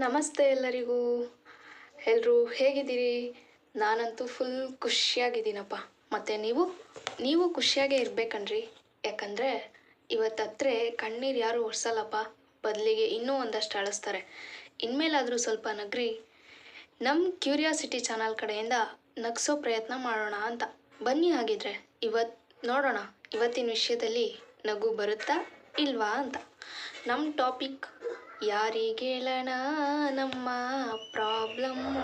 ನಮಸ್ತೆ ಎಲ್ಲರಿಗೂ. ಎಲ್ಲರೂ ಹೇಗಿದ್ದೀರಿ? ನಾನಂತೂ ಫುಲ್ ಖುಷಿಯಾಗಿದ್ದೀನಪ್ಪ. ಮತ್ತು ನೀವು? ನೀವು ಖುಷಿಯಾಗೇ ಇರಬೇಕನ್ರಿ. ಯಾಕಂದರೆ ಇವತ್ತತ್ರೆ ಕಣ್ಣೀರು ಯಾರೂ ಒರೆಸಲ್ಲಪ್ಪ. ಬದಲಿಗೆ ಇನ್ನೂ ಒಂದಷ್ಟು ಅಳಿಸ್ತಾರೆ. ಇನ್ಮೇಲಾದರೂ ಸ್ವಲ್ಪ ನಗ್ರಿ. ನಮ್ಮ ಕ್ಯೂರಿಯಾಸಿಟಿ ಚಾನಲ್ ಕಡೆಯಿಂದ ನಗಿಸೋ ಪ್ರಯತ್ನ ಮಾಡೋಣ ಅಂತ. ಬನ್ನಿ ಹಾಗಿದ್ರೆ. ಇವತ್ತು ನೋಡೋಣ. ಇವತ್ತಿನ ವಿಷಯದಲ್ಲಿ ನಗು ಬರುತ್ತಾ ಇಲ್ವಾ ಅಂತ. ನಮ್ಮ ಟಾಪಿಕ್ ಯಾರಿಗೇಳೋಣ ನಮ್ಮ ಪ್ರಾಬ್ಲಮ್ಮು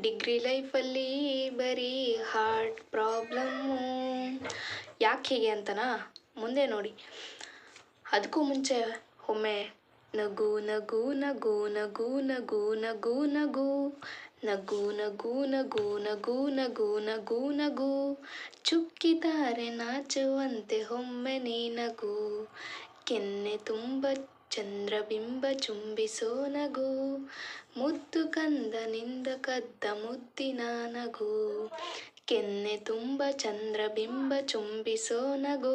ಡಿಗ್ರಿ ಲೈಫಲ್ಲಿ ಬರೀ ಹಾರ್ಟ್ ಪ್ರಾಬ್ಲಮ್ಮು ಯಾಕೆ ಹೀಗೆ ಅಂತನಾ ಮುಂದೆ ನೋಡಿ ಅದಕ್ಕೂ ಮುಂಚೆ ಒಮ್ಮೆ ನಗು ನಗು ನಗು ನಗು ನಗು ನಗು ನಗು ನಗು ನಗು ನಗು ನಗು ನಗು ನಗು ನಗು ಚುಕ್ಕಿದ್ದಾರೆ ನಾಚುವಂತೆ ಒಮ್ಮೆ ನೀ ನಗು ಕೆನ್ನೆ ತುಂಬ ಚಂದ್ರಬಿಂಬ ಚುಂಬಿಸೋ ನಗು ಮುದ್ದು ಕಂದನಿಂದ ಕದ್ದ ಮುದ್ದಿನ ನಗು. ಕೆನ್ನೆ ತುಂಬ ಚಂದ್ರಬಿಂಬ ಚುಂಬಿಸೋ ನಗು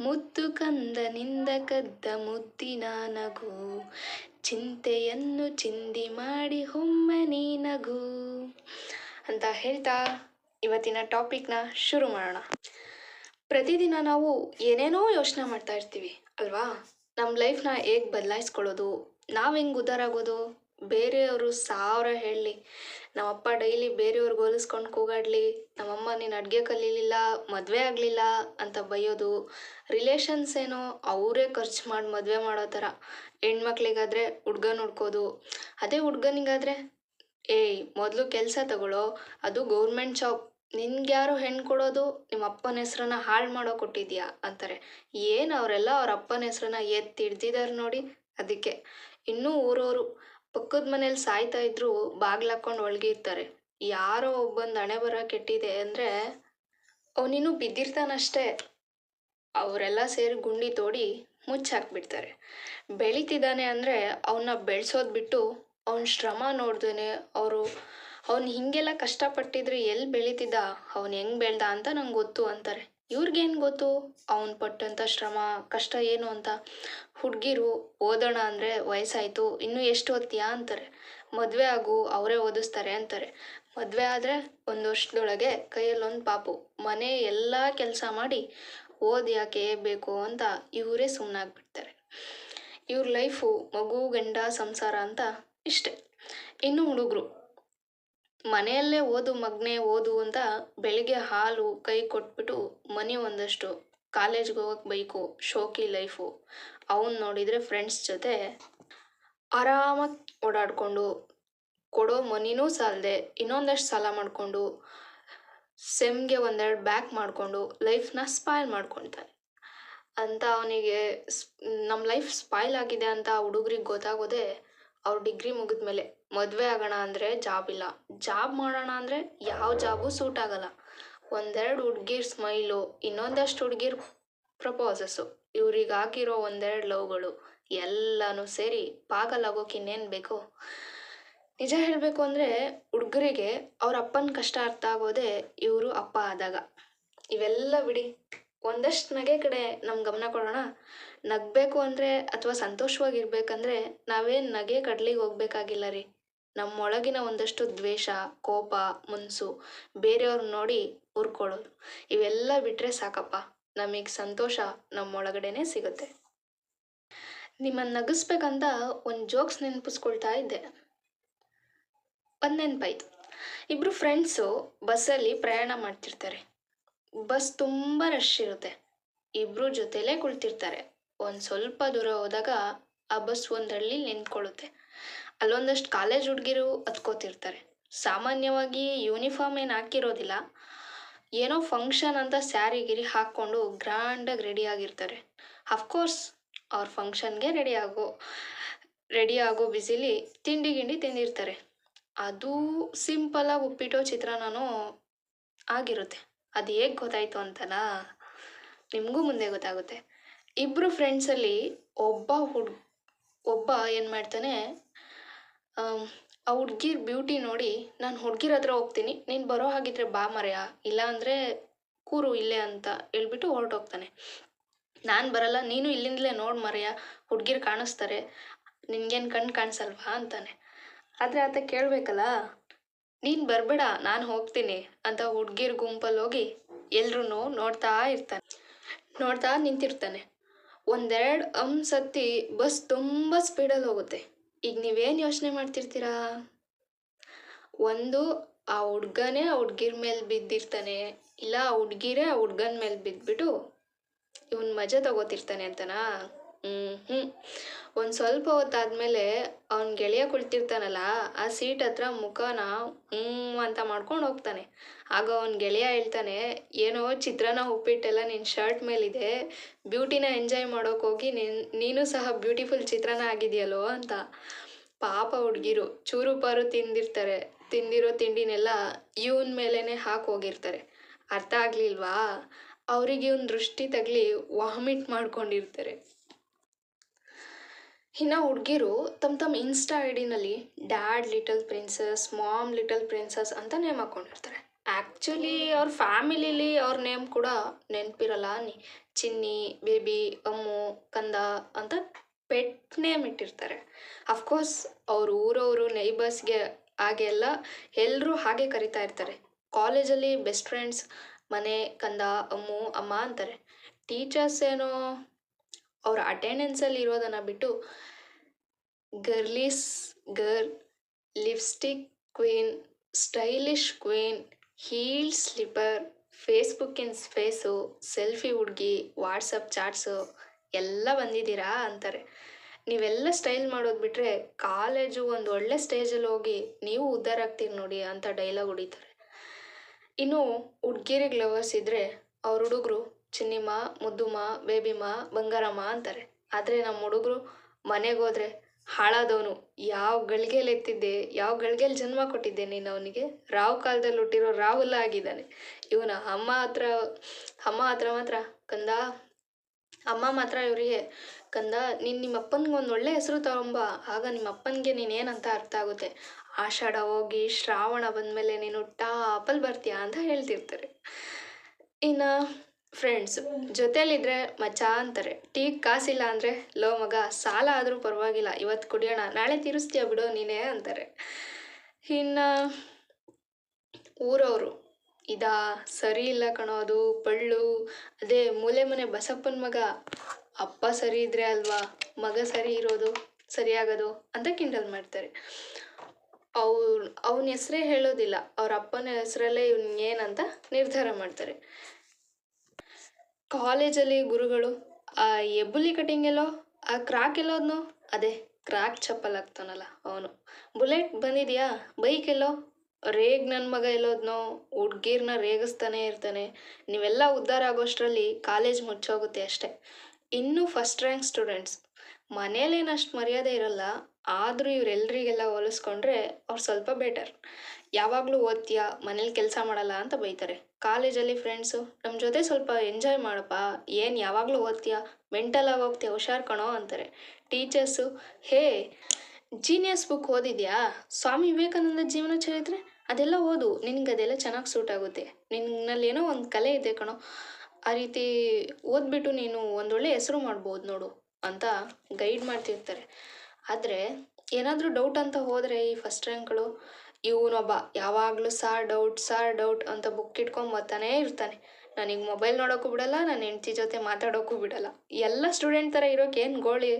ಮುದ್ದು ಕಂದನಿಂದ ಕದ್ದ ಮುದ್ದಿನ ನಗು. ಚಿಂತೆಯನ್ನು ಚಿಂದಿ ಮಾಡಿ ಹೊಮ್ಮೆ ನೀ ನಗು. ಅಂತ ಹೇಳ್ತಾ ಇವತ್ತಿನ ಟಾಪಿಕ್ನ ಶುರು ಮಾಡೋಣ. ಪ್ರತಿದಿನ ನಾವು ಏನೇನೋ ಯೋಚನೆ ಮಾಡ್ತಾ ಇರ್ತೀವಿ, ಅಲ್ವಾ? ನಮ್ಮ ಲೈಫ್ನ ಹೇಗೆ ಬದಲಾಯಿಸ್ಕೊಳ್ಳೋದು? ನಾವು ಹೆಂಗೆ ಉದ್ಧಾರಾಗೋದು ಬೇರೆಯವರು ಸಾವಿರ ಹೇಳಲಿ. ನಮ್ಮಪ್ಪ ಡೈಲಿ ಬೇರೆಯವ್ರಿಗೆ ಹೋಲಿಸ್ಕೊಂಡು ಕೂಗಾಡಲಿ. ನಮ್ಮಮ್ಮ, ನೀನು ಅಡುಗೆ ಕಲೀಲಿಲ್ಲ, ಮದುವೆ ಆಗಲಿಲ್ಲ ಅಂತ ಬೈಯೋದು. ರಿಲೇಷನ್ಸ್ ಏನೋ ಅವರೇ ಖರ್ಚು ಮಾಡಿ ಮದುವೆ ಮಾಡೋ ಥರ. ಹೆಣ್ಮಕ್ಳಿಗಾದರೆ ಹುಡ್ಗ ನೋಡ್ಕೋದು ಅದೇ ಹುಡ್ಗನಿಗಾದರೆ, ಏಯ್, ಮೊದಲು ಕೆಲಸ ತಗೊಳ್ಳೋ ಅದು ಗೌರ್ಮೆಂಟ್ ಜಾಬ್ ನಿನ್ಗೆ ಯಾರು ಹೆಣ್ಣು ಕೊಡೋದು ನಿಮ್ಮ ಅಪ್ಪನ ಹೆಸ್ರನ್ನ ಹಾಳು ಮಾಡೋ ಕೊಟ್ಟಿದ್ಯಾ? ಅಂತಾರೆ. ಏನು ಅವರೆಲ್ಲ ಅವ್ರ ಅಪ್ಪನ ಹೆಸ್ರನ್ನ ಎತ್ತಿ ಹಿಡ್ದಿದ್ದಾರೆ ನೋಡಿ ಅದಕ್ಕೆ. ಇನ್ನೂ ಊರವರು ಪಕ್ಕದ ಮನೇಲಿ ಸಾಯ್ತಾ ಇದ್ರು ಬಾಗ್ಲು ಹಾಕೊಂಡು ಒಳಗೆ ಇರ್ತಾರೆ. ಯಾರೋ ಒಬ್ಬಂದು ಹಣೆ ಬರ ಕೆಟ್ಟಿದೆ ಅಂದರೆ ಅವನಿನ್ನೂ ಬಿದ್ದಿರ್ತಾನಷ್ಟೇ. ಅವರೆಲ್ಲ ಸೇರಿ ಗುಂಡಿ ತೋಡಿ ಮುಚ್ಚಾಕ್ಬಿಡ್ತಾರೆ ಬೆಳೀತಿದ್ದಾನೆ ಅಂದರೆ ಅವನ್ನ ಬೆಳೆಸೋದು ಬಿಟ್ಟು ಅವನ ಶ್ರಮ ನೋಡ್ದೇ ಅವರು ಅವ್ನು ಹೀಗೆಲ್ಲ ಕಷ್ಟಪಟ್ಟಿದ್ರೆ ಎಲ್ಲಿ ಬೆಳೀತಿದ್ದ? ಅವ್ನು ಹೆಂಗೆ ಬೆಳ್ದ ಅಂತ ನಂಗೆ ಗೊತ್ತು ಅಂತಾರೆ. ಇವ್ರಿಗೇನು ಗೊತ್ತು? ಅವ್ನು ಪಟ್ಟಂಥ ಶ್ರಮ, ಕಷ್ಟ ಏನು ಅಂತ? ಹುಡುಗಿರು ಓದೋಣ ಅಂದರೆ ವಯಸ್ಸಾಯಿತು, ಇನ್ನೂ ಎಷ್ಟು ಓದ್ತೀಯಾ ಅಂತಾರೆ. ಮದುವೆ ಆಗು, ಅವರೇ ಓದಿಸ್ತಾರೆ ಅಂತಾರೆ. ಮದುವೆ ಆದರೆ ಒಂದು ವರ್ಷದೊಳಗೆ ಕೈಯಲ್ಲಿ ಒಂದು ಪಾಪು. ಮನೆ ಎಲ್ಲ ಕೆಲಸ ಮಾಡಿ ಓದ್ ಯಾಕೆ ಬೇಕು ಅಂತ ಇವರೇ ಸುಮ್ಮನಾಗ್ಬಿಡ್ತಾರೆ ಇವ್ರ ಲೈಫು ಮಗು, ಗಂಡ, ಸಂಸಾರ ಅಂತ ಇಷ್ಟೆ. ಇನ್ನು ಹುಡುಗರು. ಮನೆಯಲ್ಲೇ ಓದು ಮಗನೇ, ಓದು ಅಂತ ಬೆಳಿಗ್ಗೆ ಹಾಲು ಕೈ ಕೊಟ್ಬಿಟ್ಟು ಮನಿ ಒಂದಷ್ಟು ಕಾಲೇಜ್ಗೆ ಹೋಗಕ್ಕೆ ಬೈಕು, ಶೋಕಿ ಲೈಫು ಅವನ್ ನೋಡಿದರೆ ಫ್ರೆಂಡ್ಸ್ ಜೊತೆ ಆರಾಮಾಗಿ ಓಡಾಡಿಕೊಂಡು, ಕೊಡೋ ಮನಿನೂ ಸಾಲದೆ, ಇನ್ನೊಂದಷ್ಟು ಸಾಲ ಮಾಡಿಕೊಂಡು ಸೆಮ್ಗೆ ಒಂದೆರಡು ಬ್ಯಾಕ್ ಮಾಡಿಕೊಂಡು ಲೈಫ್ನ ಸ್ಪಾಯ್ಲ್ ಮಾಡ್ಕೊಳ್ತಾನೆ ಅಂತ ಅವನಿಗೆ ನಮ್ಮ ಲೈಫ್ ಸ್ಪಾಯ್ಲ್ ಆಗಿದೆ ಅಂತ ಹುಡುಗ್ರಿಗೆ ಗೊತ್ತಾಗೋದೇ ಅವ್ರ ಡಿಗ್ರಿ ಮುಗಿದ್ಮೇಲೆ ಮದುವೆ ಆಗೋಣ ಅಂದರೆ ಜಾಬ್ ಇಲ್ಲ. ಜಾಬ್ ಮಾಡೋಣ ಅಂದರೆ ಯಾವ ಜಾಬು ಸೂಟ್ ಆಗಲ್ಲ. ಒಂದೆರಡು ಹುಡ್ಗಿರ್ ಸ್ಮೈಲು ಇನ್ನೊಂದಷ್ಟು ಹುಡ್ಗಿರ್ ಪ್ರಪೋಸಸ್ಸು ಇವ್ರಿಗೆ ಹಾಕಿರೋ ಒಂದೆರಡು ಲವ್ಗಳು ಎಲ್ಲನೂ ಸೇರಿ ಪಾಗಲಾಗೋಕೆ ಇನ್ನೇನು ಬೇಕು? ನಿಜ ಹೇಳಬೇಕು ಅಂದರೆ ಹುಡುಗರಿಗೆ ಅವ್ರ ಅಪ್ಪನ ಕಷ್ಟ ಅರ್ಥ ಆಗೋದೇ ಇವರು ಅಪ್ಪ ಆದಾಗ. ಇವೆಲ್ಲ ಬಿಡಿ. ಒಂದಷ್ಟು ನಗೆ ಕಡೆ ನಮ್ಮ ಗಮನ ಕೊಡೋಣ. ನಗಬೇಕು ಅಂದರೆ ಅಥವಾ ಸಂತೋಷವಾಗಿರ್ಬೇಕಂದ್ರೆ ನಾವೇನು ನಗೆ ಕಡ್ಲಿಗೆ ಹೋಗ್ಬೇಕಾಗಿಲ್ಲ ರೀ. ನಮ್ಮೊಳಗಿನ ಒಂದಷ್ಟು ದ್ವೇಷ, ಕೋಪ, ಮುನ್ಸು ಬೇರೆಯವ್ರನ್ನ ನೋಡಿ ಉರ್ಕೊಳ್ಳೋದು ಇವೆಲ್ಲ ಬಿಟ್ಟರೆ ಸಾಕಪ್ಪ. ನಮಗೆ ಸಂತೋಷ ನಮ್ಮೊಳಗಡೆನೆ ಸಿಗುತ್ತೆ. ನಿಮ್ಮನ್ನು ನಗಿಸ್ಬೇಕಂತ ಒಂದು ಜೋಕ್ಸ್ ನೆನಪಿಸ್ಕೊಳ್ತಾ ಇದ್ದೆ. ಒಂದು ನೆನಪಾಯ್ತು. ಇಬ್ಬರು ಫ್ರೆಂಡ್ಸು ಬಸ್ಸಲ್ಲಿ ಪ್ರಯಾಣ ಮಾಡ್ತಿರ್ತಾರೆ. ಬಸ್ ತುಂಬ ರಶ್ ಇರುತ್ತೆ. ಇಬ್ಬರು ಜೊತೆಲೇ ಕುಳಿತಿರ್ತಾರೆ. ಒಂದು ಸ್ವಲ್ಪ ದೂರ ಹೋದಾಗ ಆ ಬಸ್ ಒಂದು ಹಳ್ಳಿ ನಿಂತ್ಕೊಳ್ಳುತ್ತೆ. ಅಲ್ಲೊಂದಷ್ಟು ಕಾಲೇಜ್ ಹುಡುಗಿರು ಹತ್ಕೋತಿರ್ತಾರೆ ಸಾಮಾನ್ಯವಾಗಿ ಯೂನಿಫಾರ್ಮ್ ಏನು ಹಾಕಿರೋದಿಲ್ಲ. ಏನೋ ಫಂಕ್ಷನ್ ಅಂತ ಸ್ಯಾರಿ ಗಿರಿ ಹಾಕ್ಕೊಂಡು ಗ್ರ್ಯಾಂಡಾಗಿ ರೆಡಿ ಆಗಿರ್ತಾರೆ. ಅಫ್ಕೋರ್ಸ್ ಅವ್ರ ಫಂಕ್ಷನ್ಗೆ ರೆಡಿ ಆಗೋ ರೆಡಿ ಆಗೋ ಬಿಸಿಲಿ ತಿಂಡಿ, ಗಿಂಡಿ ತಿಂದಿರ್ತಾರೆ. ಅದು ಸಿಂಪಲಾಗಿ ಉಪ್ಪಿಟ್ಟೋ ಚಿತ್ರಾನ್ನನೂ ಆಗಿರುತ್ತೆ. ಅದು ಹೇಗೆ ಗೊತ್ತಾಯ್ತು ಅಂತಲ್ಲ ನಿಮಗೂ ಮುಂದೆ ಗೊತ್ತಾಗುತ್ತೆ. ಇಬ್ಬರು ಫ್ರೆಂಡ್ಸಲ್ಲಿ ಒಬ್ಬ ಹುಡ್, ಒಬ್ಬ ಏನು ಮಾಡ್ತಾನೆ ಆ ಹುಡ್ಗಿರ್ ಬ್ಯೂಟಿ ನೋಡಿ, ನಾನು ಹುಡ್ಗಿರ ಹತ್ರ ಹೋಗ್ತೀನಿ, ನೀನು ಬರೋ ಹಾಗಿದ್ರೆ ಬಾ ಮರೆಯ ಇಲ್ಲಾಂದರೆ ಕೂರು ಇಲ್ಲೇ ಅಂತ ಹೇಳ್ಬಿಟ್ಟು ಹೊರಟೋಗ್ತಾನೆ. ನಾನು ಬರಲ್ಲ, ನೀನು ಇಲ್ಲಿಂದಲೇ ನೋಡಿ ಮರೆಯ ಹುಡ್ಗಿರು ಕಾಣಿಸ್ತಾರೆ, ನಿನ್ಗೇನು ಕಣ್ಣು ಕಾಣಿಸಲ್ವಾ? ಅಂತಾನೆ. ಆದರೆ ಆತ ಕೇಳಬೇಕಲ್ಲ, ನೀನು ಬರಬೇಡ, ನಾನು ಹೋಗ್ತೀನಿ, ಅಂತ ಹುಡ್ಗಿರ್ ಗುಂಪಲ್ಲಿ ಹೋಗಿ ಎಲ್ರೂ ನೋಡ್ತಾ ಇರ್ತಾನೆ, ನೋಡ್ತಾ ನಿಂತಿರ್ತಾನೆ. ಒಂದೆರಡು ಅಮ್ ಸತ್ತಿ ಬಸ್ ತುಂಬ ಸ್ಪೀಡಲ್ಲಿ ಹೋಗುತ್ತೆ. ಈಗ ನೀವೇನು ಯೋಚನೆ ಮಾಡ್ತಿರ್ತೀರಾ? ಒಂದು, ಆ ಹುಡ್ಗನೇ ಆ ಹುಡ್ಗಿರ್ ಮೇಲೆ ಬಿದ್ದಿರ್ತಾನೆ, ಇಲ್ಲ ಆ ಹುಡ್ಗಿರೇ ಆ ಹುಡ್ಗನ ಮೇಲೆ ಬಿದ್ದುಬಿಟ್ಟು ಇವನ್ ಮಜಾ ತಗೋತಿರ್ತಾನೆ ಅಂತನಾ? ಹ್ಞೂ ಒಂದು ಸ್ವಲ್ಪ ಹೊತ್ತಾದ್ಮೇಲೆ ಅವ್ನ ಗೆಳೆಯ ಕುಳಿತಿರ್ತಾನಲ್ಲ, ಆ ಸೀಟ್ ಹತ್ರ ಮುಖನ ಹ್ಞೂ ಅಂತ ಮಾಡ್ಕೊಂಡು ಹೋಗ್ತಾನೆ. ಆಗ ಅವನ ಗೆಳೆಯ ಹೇಳ್ತಾನೆ, ಏನೋ ಚಿತ್ರಾನ್ನ ಉಪ್ಪಿಟ್ಟೆಲ್ಲ ನಿನ್ನ ಶರ್ಟ್ ಮೇಲಿದೆ ಬ್ಯೂಟಿನ ಎಂಜಾಯ್ ಮಾಡೋಕೆ ಹೋಗಿ ನಿನ್, ನೀನು ಸಹ ಬ್ಯೂಟಿಫುಲ್ ಚಿತ್ರಾನ್ನ ಆಗಿದೆಯಲ್ಲೋ ಅಂತ. ಪಾಪ ಹುಡುಗಿರು, ಚೂರು ಪಾರು ತಿಂದಿರ್ತಾರೆ. ತಿಂದಿರೋ ತಿಂಡಿನೆಲ್ಲ ಇವನ್ ಮೇಲೇ ಹಾಕಿ ಹೋಗಿರ್ತಾರೆ. ಅರ್ಥ ಆಗ್ಲಿಲ್ವಾ? ಅವರಿಗೆ ಇವನ್ ದೃಷ್ಟಿ ತಗ್ಲಿ ವಾಮಿಟ್ ಮಾಡ್ಕೊಂಡಿರ್ತಾರೆ. ಇನ್ನು ಹುಡುಗಿರು ತಮ್ಮ ತಮ್ಮ insta I ಡಿನಲ್ಲಿ dad little princess mom little princess ಅಂತ ನೇಮ್ ಹಾಕ್ಕೊಂಡಿರ್ತಾರೆ ಆ್ಯಕ್ಚುಲಿ ಅವ್ರ ಫ್ಯಾಮಿಲಿಲಿ ಅವ್ರ ನೇಮ್ ಕೂಡ ನೆನಪಿರಲ್ಲ. ನೀ ಚಿನ್ನಿ ಬೇಬಿ ಅಮ್ಮು, ಕಂದ ಅಂತ ಪೆಟ್ ನೇಮ್ ಇಟ್ಟಿರ್ತಾರೆ. ಅಫ್ಕೋರ್ಸ್ ಅವ್ರ ಊರವರು ನೈಬರ್ಸ್ಗೆ ಹಾಗೆಲ್ಲ ಎಲ್ಲರೂ ಹಾಗೆ ಕರಿತಾ ಇರ್ತಾರೆ. ಕಾಲೇಜಲ್ಲಿ ಬೆಸ್ಟ್ ಫ್ರೆಂಡ್ಸ್ ಮನೆ, ಕಂದ, ಅಮ್ಮು, ಅಮ್ಮ ಅಂತಾರೆ. ಟೀಚರ್ಸ್ ಏನೋ ಅವ್ರ ಅಟೆಂಡೆನ್ಸಲ್ಲಿ ಇರೋದನ್ನು ಬಿಟ್ಟು girlies girl lipstick queen stylish queen heel slipper Facebook in face selfie ಹುಡುಗಿ ವಾಟ್ಸಪ್ ಚಾಟ್ಸು ಎಲ್ಲ ಬಂದಿದ್ದೀರಾ ಅಂತಾರೆ. ನೀವೆಲ್ಲ ಸ್ಟೈಲ್ ಮಾಡೋದು ಬಿಟ್ಟರೆ ಕಾಲೇಜು ಒಂದು ಒಳ್ಳೆ ಸ್ಟೇಜಲ್ಲಿ ಹೋಗಿ ನೀವು ಉದ್ಧಾರ ಆಗ್ತೀರಿ ನೋಡಿ ಅಂತ ಡೈಲಾಗ್ ಹೊಡಿತಾರೆ. ಇನ್ನು ಹುಡ್ಗಿರಿಗೆ ಲವರ್ಸ್ ಇದ್ದರೆ ಅವ್ರ ಹುಡುಗರು ಚಿನ್ನಿಮ್ಮ ಮುದ್ದುಮ್ಮ ಬೇಬಿಮ್ಮ ಬಂಗಾರಮ್ಮ ಅಂತಾರೆ. ಆದರೆ ನಮ್ಮ ಹುಡುಗರು ಮನೆಗೆ ಹೋದ್ರೆ ಹಾಳಾದವನು, ಯಾವ ಗಳಿಗೆಯಲ್ಲಿ ಎತ್ತಿದ್ದೆ, ಯಾವ ಗಳಿಗೆಯಲ್ಲಿ ಜನ್ಮ ಕೊಟ್ಟಿದ್ದೆ ನೀನು ಅವನಿಗೆ? ರಾವ್ ಕಾಲದಲ್ಲಿ ಹುಟ್ಟಿರೋ ರಾಹುಲ ಆಗಿದ್ದಾನೆ. ಇವನ ಅಮ್ಮ ಹತ್ರ ಅಮ್ಮ ಹತ್ರ ಮಾತ್ರ, ಕಂದ, ಅಮ್ಮ ಮಾತ್ರ ಇವರಿಗೆ, ಕಂದ, ನೀನು ನಿಮ್ಮ ಅಪ್ಪನಿಗೆ ಒಂದು ಒಳ್ಳೆ ಹೆಸರು ತಗೊಂಬ, ಆಗ ನಿಮ್ಮ ಅಪ್ಪನಿಗೆ ನೀನೇನಂತ ಅರ್ಥ ಆಗುತ್ತೆ? ಆಷಾಢ ಹೋಗಿ ಶ್ರಾವಣ ಬಂದಮೇಲೆ ನೀನು ಟಾಪಲ್ಲಿ ಬರ್ತೀಯ ಅಂತ ಹೇಳ್ತಿರ್ತಾರೆ. ಇನ್ನು ಫ್ರೆಂಡ್ಸ್ ಜೊತೆಯಲ್ಲಿದ್ರೆ ಮಚ್ಚ ಅಂತಾರೆ. ಟೀ ಕಾಸಿಲ್ಲ ಅಂದರೆ, ಲೋ ಮಗ, ಸಾಲ ಆದರೂ ಪರವಾಗಿಲ್ಲ ಇವತ್ತು ಕುಡಿಯೋಣ, ನಾಳೆ ತೀರಿಸ್ತೀಯ ಬಿಡು, ನೀನೇ ಅಂತಾರೆ. ಇನ್ನು ಊರವರು, ಇದಾ, ಸರಿ ಇಲ್ಲ ಕಣೋ, ಅದು ಪಳ್ಳು. ಅದೇ, ಮೂಲೆ ಮನೆ ಬಸಪ್ಪನ ಮಗ, ಅಪ್ಪ ಸರಿ ಇದ್ರೆ ಅಲ್ವಾ, ಮಗ ಸರಿ ಇರೋದು ಸರಿಯಾಗೋದು ಅಂತ ಕಿಂಡಲ್ ಮಾಡ್ತಾರೆ. ಅವ್ರು, ಅವನ ಹೆಸರೇ ಹೇಳೋದಿಲ್ಲ, ಅವ್ರ ಅಪ್ಪನ ಹೆಸರಲ್ಲೇ ಇವ್ನ ಏನಂತ ನಿರ್ಧಾರ ಮಾಡ್ತಾರೆ. ಕಾಲೇಜಲ್ಲಿ ಗುರುಗಳು, ಆ ಎಬ್ಬುಲಿ ಕಟಿಂಗ್ ಎಲ್ಲೋ, ಆ ಕ್ರಾಕ್ ಎಲ್ಲೋದ್ನು? ಅದೇ, ಕ್ರಾಕ್ ಚಪ್ಪಲ್ ಆಗ್ತಾನಲ್ಲ ಅವನು. ಬುಲೆಟ್ ಬಂದಿದ್ಯಾ? ಬೈಕ್ ಎಲ್ಲೋ? ರೇಗ್ ನನ್ನ ಮಗ ಎಲ್ಲೋದ್ನೋ? ಹುಡ್ಗೀರ್ನ ರೇಗಿಸ್ತಾನೆ ಇರ್ತಾನೆ. ನೀವೆಲ್ಲ ಉದ್ಧಾರ ಆಗೋಷ್ಟರಲ್ಲಿ ಕಾಲೇಜ್ ಮುಚ್ಚೋಗುತ್ತೆ ಅಷ್ಟೆ. ಇನ್ನೂ ಫಸ್ಟ್ ರ್ಯಾಂಕ್ ಸ್ಟೂಡೆಂಟ್ಸ್ ಮನೇಲೇನು ಅಷ್ಟು ಮರ್ಯಾದೆ ಇರಲ್ಲ? ಆದರೂ ಇವರೆಲ್ರಿಗೆಲ್ಲ ಹೋಲಿಸ್ಕೊಂಡ್ರೆ ಅವ್ರು ಸ್ವಲ್ಪ ಬೆಟರ್ ಯಾವಾಗಲೂ ಓದ್ತೀಯಾ, ಮನೇಲಿ ಕೆಲಸ ಮಾಡಲ್ಲ ಅಂತ ಬೈತಾರೆ. ಕಾಲೇಜಲ್ಲಿ ಫ್ರೆಂಡ್ಸು ನಮ್ಮ ಜೊತೆ ಸ್ವಲ್ಪ ಎಂಜಾಯ್ ಮಾಡಪ್ಪ. ಏನು ಯಾವಾಗಲೂ ಓದ್ತೀಯಾ? ಮೆಂಟಲಾಗಿ ಹೋಗ್ತೀಯ? ಹುಷಾರ್ ಕಣೋ ಅಂತಾರೆ. ಟೀಚರ್ಸು ಹೇ ಜೀನಿಯಸ್ ಬುಕ್ ಓದಿದ್ಯಾ? ಸ್ವಾಮಿ ವಿವೇಕಾನಂದ ಜೀವನ ಚರಿತ್ರೆ? ಅದೆಲ್ಲ ಓದು. ನಿನಗೆ ಅದೆಲ್ಲ ಚೆನ್ನಾಗಿ ಸೂಟ್ ಆಗುತ್ತೆ. ನಿನ್ನಲ್ಲಿ ಏನೋ ಒಂದು ಕಲೆ ಇದೆ ಕಣೋ. ಆ ರೀತಿ ಓದ್ಬಿಟ್ಟು ನೀನು ಒಂದೊಳ್ಳೆ ಹೆಸರು ಮಾಡ್ಬೋದು ನೋಡು ಅಂತ ಗೈಡ್ ಮಾಡ್ತಿರ್ತಾರೆ. ಆದರೆ ಏನಾದರೂ ಡೌಟ್ ಅಂತ ಹೋದರೆ ಈ ಫಸ್ಟ್ ರ್ಯಾಂಕ್ಗಳು ಇವನೊಬ್ಬ ಯಾವಾಗಲೂ ಸಾರ್ ಡೌಟ್ ಸಾರ್ ಡೌಟ್ ಅಂತ ಬುಕ್ ಇಟ್ಕೊಂಡು ಬರ್ತಾನೇ ಇರ್ತಾನೆ. ನನಗೆ ಮೊಬೈಲ್ ನೋಡೋಕ್ಕೂ ಬಿಡಲ್ಲ ನನ್ನ ಹೆಂಡ್ತಿ ಜೊತೆ ಮಾತಾಡೋಕ್ಕೂ ಬಿಡಲ್ಲ. ಎಲ್ಲ ಸ್ಟೂಡೆಂಟ್ ಥರ ಇರೋಕೆ ಏನು ಗೋಳಿ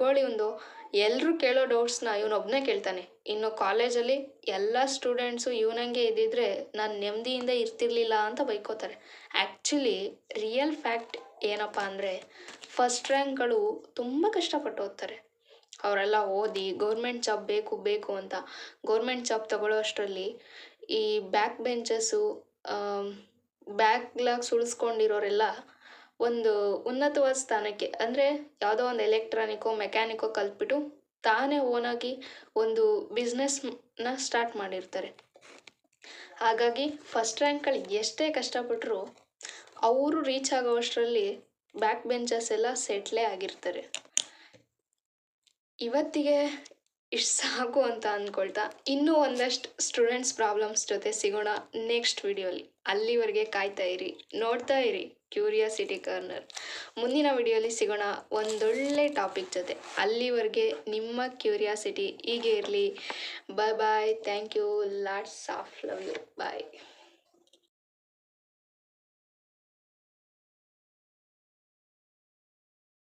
ಗೋಳಿ ಒಂದು ಎಲ್ಲರೂ ಕೇಳೋ ಡೌಟ್ಸ್ನ ಇವನೊಬ್ಬನೇ ಕೇಳ್ತಾನೆ. ಇನ್ನು ಕಾಲೇಜಲ್ಲಿ ಎಲ್ಲ ಸ್ಟೂಡೆಂಟ್ಸು ಇವನಂಗೆ ಇದ್ದಿದ್ರೆ ನಾನು ನೆಮ್ಮದಿಯಿಂದ ಇರ್ತಿರ್ಲಿಲ್ಲ ಅಂತ ಬೈಕೋತಾರೆ. ಆ್ಯಕ್ಚುಲಿ ರಿಯಲ್ ಫ್ಯಾಕ್ಟ್ ಏನಪ್ಪ ಅಂದರೆ ಫಸ್ಟ್ ರ್ಯಾಂಕ್ಗಳು ತುಂಬ ಕಷ್ಟಪಟ್ಟು ಓದ್ತಾರೆ. ಅವರೆಲ್ಲ ಓದಿ ಗೌರ್ಮೆಂಟ್ ಜಾಬ್ ಬೇಕು ಬೇಕು ಅಂತ ಗೌರ್ಮೆಂಟ್ ಜಾಬ್ ತಗೊಳ್ಳೋ ಅಷ್ಟರಲ್ಲಿ ಈ ಬ್ಯಾಕ್ ಬೆಂಚಸ್ಸು ಬ್ಯಾಕ್ಲಾಗ್ ಸುಳಿಸ್ಕೊಂಡಿರೋರೆಲ್ಲ ಒಂದು ಉನ್ನತವಾದ ಸ್ಥಾನಕ್ಕೆ ಅಂದರೆ ಯಾವುದೋ ಒಂದು ಎಲೆಕ್ಟ್ರಾನಿಕೋ ಮೆಕ್ಯಾನಿಕೋ ಕಲ್ತ್ಬಿಟ್ಟು ತಾನೇ ಓನಾಗಿ ಒಂದು ಬಿಸ್ನೆಸ್ನ ಸ್ಟಾರ್ಟ್ ಮಾಡಿರ್ತಾರೆ. ಹಾಗಾಗಿ ಫಸ್ಟ್ ರ್ಯಾಂಕ್ಗಳು ಎಷ್ಟೇ ಕಷ್ಟಪಟ್ಟರು ಅವರು ರೀಚ್ ಆಗೋವಷ್ಟರಲ್ಲಿ ಬ್ಯಾಕ್ ಬೆಂಚಸ್ ಎಲ್ಲ ಸೆಟ್ಲೇ ಆಗಿರ್ತಾರೆ. ಇವತ್ತಿಗೆ ಇಷ್ಟು ಸಾಕು ಅಂತ ಅಂದ್ಕೊಳ್ತಾ ಇನ್ನೂ ಒಂದಷ್ಟು ಸ್ಟೂಡೆಂಟ್ಸ್ ಪ್ರಾಬ್ಲಮ್ಸ್ ಜೊತೆ ಸಿಗೋಣ ನೆಕ್ಸ್ಟ್ ವಿಡಿಯೋಲಿ ಅಲ್ಲಿವರೆಗೆ ಕಾಯ್ತಾ ಇರಿ. ನೋಡ್ತಾ ಇರಿ ಕ್ಯೂರಿಯಾಸಿಟಿ ಕಾರ್ನರ್ ಮುಂದಿನ ವಿಡಿಯೋಲಿ ಸಿಗೋಣ ಒಂದೊಳ್ಳೆ ಟಾಪಿಕ್ ಜೊತೆ. ಅಲ್ಲಿವರೆಗೆ ನಿಮ್ಮ ಕ್ಯೂರಿಯಾಸಿಟಿ ಹೀಗೆ ಇರಲಿ. Bye bye thank you lots of love you bye